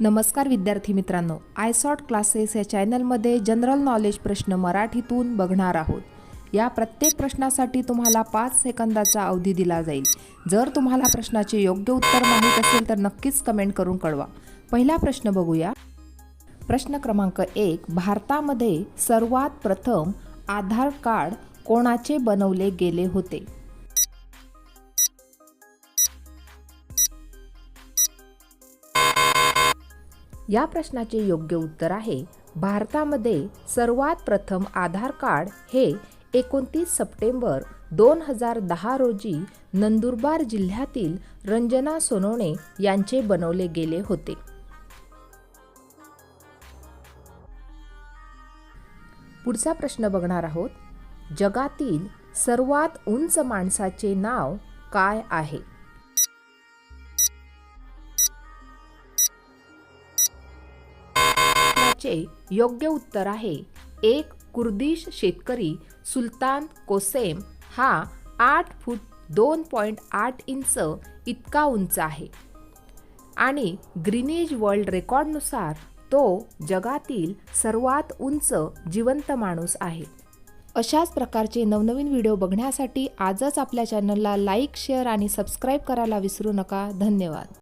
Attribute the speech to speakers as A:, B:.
A: नमस्कार विद्यार्थी मित्रांनो आयसॉट क्लासेस या चॅनलमध्ये जनरल नॉलेज प्रश्न मराठीतून बघणार आहोत. या प्रत्येक प्रश्नासाठी तुम्हाला पाच सेकंदाचा अवधी दिला जाईल. जर तुम्हाला प्रश्नाचे योग्य उत्तर माहीत असेल तर नक्कीच कमेंट करून कळवा. पहिला प्रश्न बघूया. प्रश्न क्रमांक एक भारतामध्ये सर्वात प्रथम आधार कार्ड कोणाचे बनवले गेले होते? या प्रश्नाचे योग्य उत्तर आहे भारतामध्ये सर्वात प्रथम आधार कार्ड हे एकोणतीस सप्टेंबर दोन हजार दहा रोजी नंदुरबार जिल्ह्यातील रंजना सोनवणे यांचे बनवले गेले होते. पुढचा प्रश्न बघणार आहोत जगातील सर्वात उंच माणसाचे नाव काय आहे? चे योग्य उत्तर आहे. एक कुर्दिश शेतकरी सुलतान कोसेम हा आठ फूट दोन पॉईंट आठ इंच इतका उंच आहे. आणि ग्रीनेज वर्ल्ड रेकॉर्डनुसार तो जगातील सर्वात उंच जिवंत माणूस आहे. अशाच प्रकारचे नवनवीन व्हिडिओ बघण्यासाठी आजच आपल्या चॅनलला लाईक शेअर आणि सबस्क्राईब करायला विसरू नका. धन्यवाद.